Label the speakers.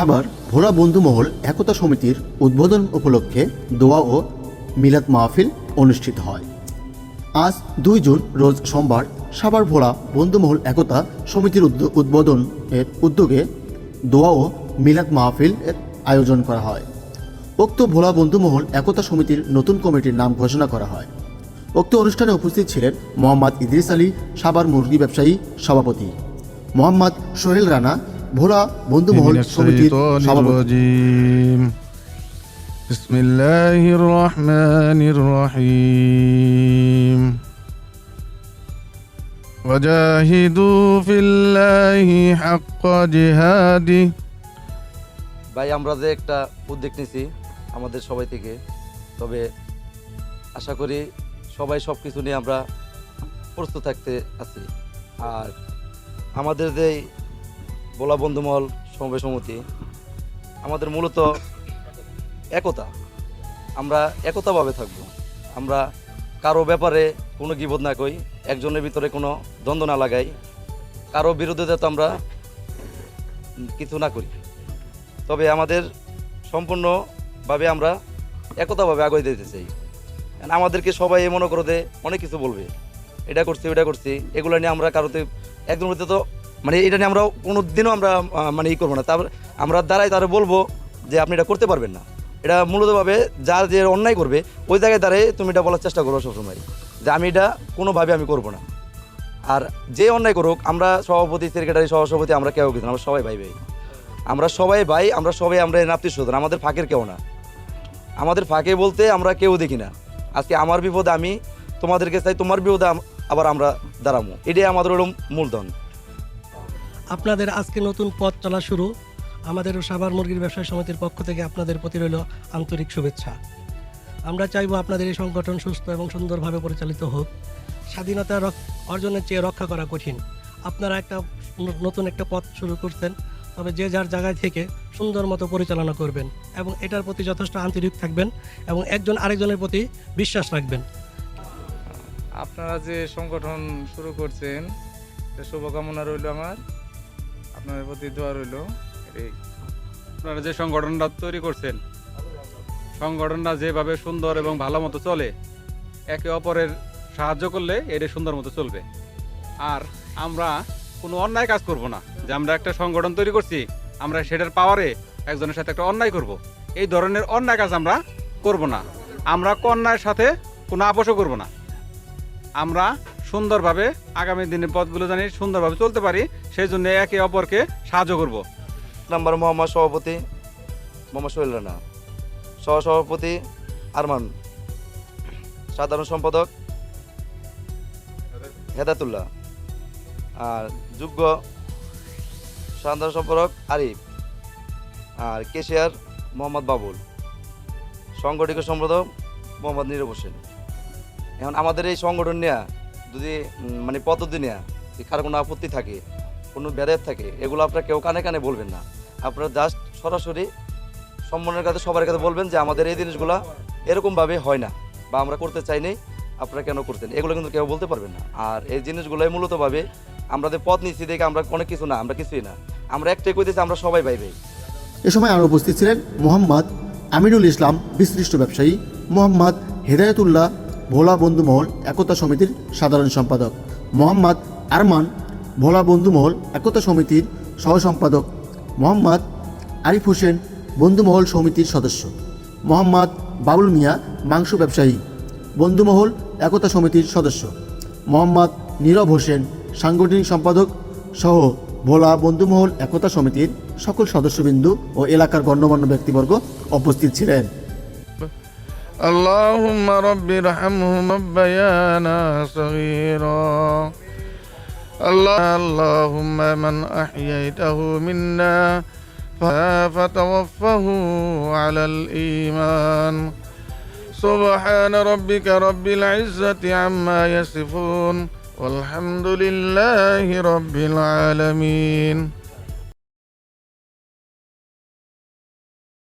Speaker 1: সাভার ভোলা বন্ধু মহল একতা সমিতির উদ্বোধন উপলক্ষে দোয়া ও মিলাদ মাহফিল অনুষ্ঠিত হয়। আজ দুই জুন রোজ সোমবার সাভার ভোলা বন্ধুমহল একতা সমিতির উদ্বোধন এর উদ্যোগে দোয়া ও মিলাদ মাহফিল এর আয়োজন করা হয়। উক্ত ভোলা বন্ধুমহল একতা সমিতির নতুন কমিটির নাম ঘোষণা করা হয়। উক্ত অনুষ্ঠানে উপস্থিত ছিলেন মোহাম্মদ ইদ্রিস আলী, সাভার মুরগি ব্যবসায়ী সভাপতি মোহাম্মদ সোহেল রানা ভোলা বন্ধুমহল
Speaker 2: من
Speaker 1: সমিতির
Speaker 2: الشيطان
Speaker 1: সভাপতি
Speaker 2: الرجيم بسم الله الرحمن الرحيم وجاهدوا في الله حق جهاده
Speaker 3: ভাই আমরা যে একটা উদ্যোগ নিছি আমাদের সবাই থেকে তবে আশা করি সবাই সব কিছু নিয়ে আমরা প্রস্তুত থাকতে আছি আর আমাদের যে বোলা বন্ধুমহল সমবায় সমিতি। আমাদের মূলত একতা। আমরা একতাভাবে থাকব। আমরা কারও ব্যাপারে কোনো গিবোধ না কই একজনের ভিতরে কোনো দ্বন্দ্ব না লাগাই। কারও বিরুদ্ধে যাতে আমরা কিছু না করি। তবে আমাদের সম্পূর্ণভাবে আমরা একতাভাবে আগে দিতে চাই। কারণ আমাদেরকে সবাই মনে করো যে অনেক কিছু বলবে। এটা করছি ওটা করছি, এগুলো নিয়ে আমরা কারোতে একদম তো মানে এটা নিয়ে আমরা কোনো দিনও আমরা মানে ই করব না। তারপর আমরা দাঁড়াই তারা বলব যে আপনি এটা করতে পারবেন না। এটা মূলতভাবে যার যে অন্যায় করবে ওই জায়গায় দাঁড়িয়ে তুমি এটা বলার চেষ্টা করো সবসময় যে আমি এটা কোনোভাবে আমি করব না। আর যে অন্যায় করুক আমরা সভাপতি সেক্রেটারি সহসভাপতি আমরা কেউ না, আমরা সবাই ভাই ভাই। আমরা সবাই ভাই আমরা সবাই আমরা নাপ্তি শোধন আমাদের ফাঁকের কেউ না। আমাদের ফাঁকে বলতে আমরা কেউ দেখি না। আজকে আমার বিপদে আমি তোমাদেরকে চাই তোমার বিপদে আবার আমরা দাঁড়াবো এটাই আমাদের হলো মূলধন।
Speaker 4: আপনাদের আজকে নতুন পথ চলা শুরু। আমাদের সাভার মুরগির ব্যবসায়ী সমিতির পক্ষ থেকে আপনাদের প্রতি রইল আন্তরিক শুভেচ্ছা। আমরা চাইব আপনাদের এই সংগঠন সুস্থ এবং সুন্দরভাবে পরিচালিত হোক। স্বাধীনতা অর্জনের চেয়ে রক্ষা করা কঠিন। আপনারা একটা নতুন একটা পথ শুরু করছেন। তবে যে যার জায়গায় থেকে সুন্দর মতো পরিচালনা করবেন এবং এটার প্রতি যথেষ্ট আন্তরিক থাকবেন এবং একজন আরেকজনের প্রতি বিশ্বাস রাখবেন।
Speaker 5: আপনারা যে সংগঠন শুরু করছেন শুভকামনা রইল আমার। আপনাদের প্রতি দোয়া রইল।
Speaker 6: আপনারা যে সংগঠনটা তৈরি করছেন, সংগঠনটা যেভাবে সুন্দর এবং ভালো মতো চলে, একে অপরের সাহায্য করলে এটা সুন্দর মতো চলবে। আর আমরা কোনো অন্যায় কাজ করব না। যে আমরা একটা সংগঠন তৈরি করছি, আমরা সেটার পাওয়ারে একজনের সাথে একটা অন্যায় করব। এই ধরনের অন্যায় কাজ আমরা করব না। আমরা অন্যায়ের সাথে কোনো আপোষও করব না। আমরা সুন্দরভাবে আগামী দিনের পথগুলো জানি, সুন্দরভাবে চলতে পারি। সেই জন্য একে অপরকে সাহায্য করব।
Speaker 3: নাম্বার মোহাম্মদ সভাপতি মোহাম্মদ সোহেল রানা। সহসভাপতি আরমান। সাধারণ সম্পাদক হেদাতুল্লাহ আর যোগ্য সাধারণ সম্পাদক আরিফ। আর কেশিয়ার মোহাম্মদ বাবুল। সংগঠিত সম্পাদক মোহাম্মদ নীরব হোসেন। এখন আমাদের এই সংগঠন নেয়া যদি মানে পদ্ধতি নেয়া কারও কোনো আপত্তি থাকে কোনো ব্যাধের থাকে, এগুলো আপনারা কেউ কানে কানে বলবেন না। আপনারা জাস্ট সরাসরি সম্মানের কাছে, সবার কাছে বলবেন যে আমাদের এই জিনিসগুলো এরকমভাবে হয় না বা আমরা করতে চাইনি আপনারা কেন করতেন? এগুলো কিন্তু কেউ বলতে পারবেন না। আর এই জিনিসগুলোই মূলতভাবে আমরা যে পথ নিচ্ছি দেখে আমরা অনেক কিছু না, আমরা কিছুই না। আমরা একটাই কইতেছি, আমরা সবাই ভাই ভাই।
Speaker 1: এ সময় আরও উপস্থিত ছিলেন মোহাম্মদ আমিনুল ইসলাম, বিশিষ্ট ব্যবসায়ী, মোহাম্মদ হেদায়তুল্লাহ ভোলা বন্ধুমহল একতা সমিতির সাধারণ সম্পাদক, মোহাম্মদ আরমান ভোলা বন্ধুমহল একতা সমিতির সহ সম্পাদক মোহাম্মদ আরিফ হোসেন বন্ধুমহল সমিতির সদস্য মোহাম্মদ বাবুল মিয়া মাংস ব্যবসায়ী বন্ধুমহল একতা সমিতির সদস্য মোহাম্মদ নীরব হোসেন সাংগঠনিক সম্পাদক সহ ভোলা বন্ধুমহল একতা সমিতির সকল সদস্যবিন্দু ও এলাকার গণ্যমান্য ব্যক্তিবর্গ উপস্থিত ছিলেন
Speaker 2: اللهم رب ارحمهما ربيانا صغيرا الله اللهم من أحييته منا فتوفه على الإيمان. سبحان ربك رب العزة عما يصفون والحمد لله رب العالمين.